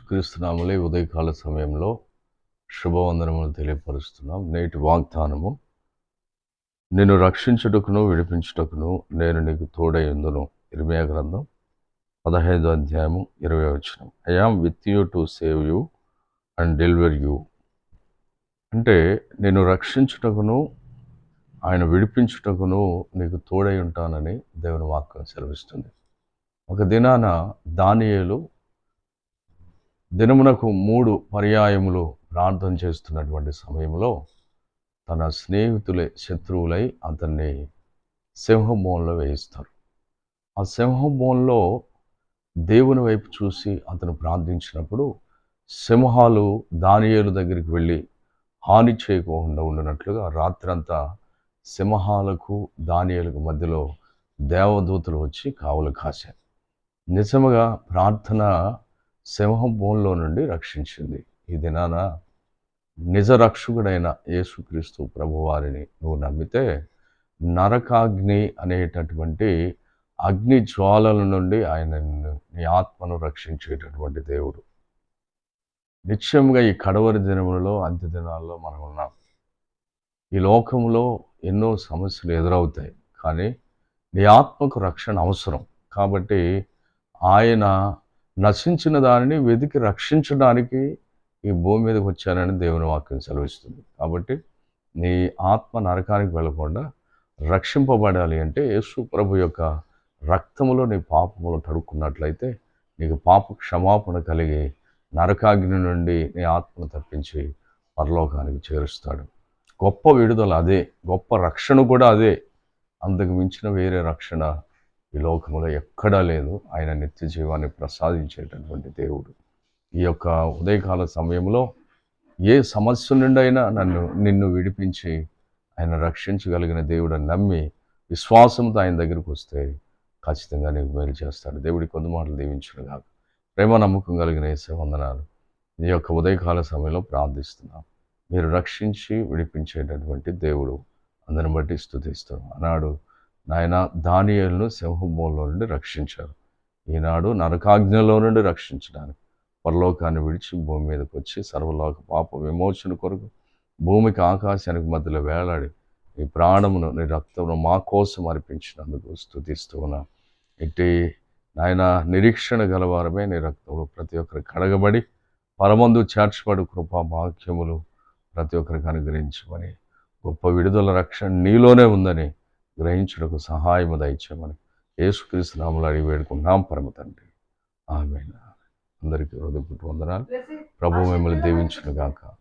యేసుక్రీస్తునామలే ఉదయకాల సమయంలో శుభవందనములు తెలియపరుస్తున్నాం. నేటి వాగ్దానము నిన్ను రక్షించుటకును విడిపించుటకును నేను నీకు తోడై ఉందును. గ్రంథం పదహైదు అధ్యాయము ఇరవై వచ్చిన I am with you to save you and deliver you. అంటే నేను రక్షించుటకును ఆయన విడిపించుటకును నీకు తోడై ఉంటానని దేవుని వాక్యం సెలవిస్తుంది. ఒక దినాన దానియేలు దినమునకు మూడు పర్యాయములు ప్రార్థన చేస్తున్నటువంటి సమయంలో తన స్నేహితులే శత్రువులై అతన్ని సింహభూంలో వేయిస్తారు. ఆ సింహభూంలో దేవుని వైపు చూసి అతను ప్రార్థించినప్పుడు సింహాలు దానియేలు దగ్గరికి వెళ్ళి హాని చేయకుండా ఉండినట్లుగా రాత్రంతా సింహాలకు దానియేలకు మధ్యలో దేవదూతలు వచ్చి కావలు కాశారు. నిజముగా ప్రార్థన సింహం భూమిలో నుండి రక్షించింది. ఈ దినాన నిజ రక్షకుడైన యేసుక్రీస్తు ప్రభువారిని నువ్వు నమ్మితే నరకాగ్ని అనేటటువంటి అగ్ని జ్వాలల నుండి ఆయన నీ ఆత్మను రక్షించేటటువంటి దేవుడు. నిత్యంగా ఈ కడవరి దినములలో అంత్య దినాల్లో మనం ఉన్నాం. ఈ లోకంలో ఎన్నో సమస్యలు ఎదురవుతాయి. కానీ నీ ఆత్మకు రక్షణ అవసరం. కాబట్టి ఆయన నశించిన దానిని వెతికి రక్షించడానికి ఈ భూమి మీదకి వచ్చానని దేవుని వాక్యం సెలవిస్తుంది. కాబట్టి నీ ఆత్మ నరకానికి వెళ్ళకుండా రక్షింపబడాలి అంటే యేసు ప్రభు యొక్క రక్తములో నీ పాపములు తడుక్కున్నట్లయితే నీకు పాప క్షమాపణ కలిగి నరకాగ్ని నుండి నీ ఆత్మను తప్పించి పరలోకానికి చేరుస్తాడు. గొప్ప విడుదల అదే. గొప్ప రక్షణ కూడా అదే. అంతకు మించిన వేరే రక్షణ ఈ లోకంలో ఎక్కడా లేదు. ఆయన నిత్య జీవాన్ని ప్రసాదించేటటువంటి దేవుడు. ఈ యొక్క ఉదయకాల సమయంలో ఏ సమస్య నుండైనా నన్ను నిన్ను విడిపించి ఆయన రక్షించగలిగిన దేవుడని నమ్మి విశ్వాసంతో ఆయన దగ్గరికి వస్తే ఖచ్చితంగా నీకు మేలు చేస్తాడు. దేవుడి కొద్ది మాటలు దీవించును కాదు ప్రేమ నమ్మకం కలిగిన వేసే వందనాలు. ఈ యొక్క ఉదయకాల సమయంలో ప్రార్థిస్తున్నాం. మీరు రక్షించి విడిపించేటటువంటి దేవుడు. అందరిని బట్టి స్థుతిస్తాం అన్నాడు నాయన దానియలను సింహమూలంలో నుండి రక్షించారు. ఈనాడు నరకాజ్ఞలో నుండి రక్షించడానికి పరలోకాన్ని విడిచి భూమి మీదకి వచ్చి సర్వలోక పాప విమోచన కొరకు భూమికి ఆకాశానికి మధ్యలో వేలాడి నీ ప్రాణమును నీ రక్తమును మా కోసం అర్పించినందుకు స్థుతిస్తూ ఉన్నాం. ఇట్టి నాయన నిరీక్షణ గలవారమే నీ రక్తంలో ప్రతి ఒక్కరు కడగబడి పరమందు చేర్చబడి కృపా వాక్యములు ప్రతి ఒక్కరికి అనుగ్రహించమని గొప్ప విడుదల రక్షణ నీలోనే ఉందని గ్రహించుటకు సహాయము దయచేయమని యేసుక్రీస్తు నామలు అడిగి వేడుకున్నాం పరమ తండ్రి. ఆమె అందరికీ హృదయపుట్టు వందనాలు. ప్రభు మిమ్మల్ని దీవించును గాక.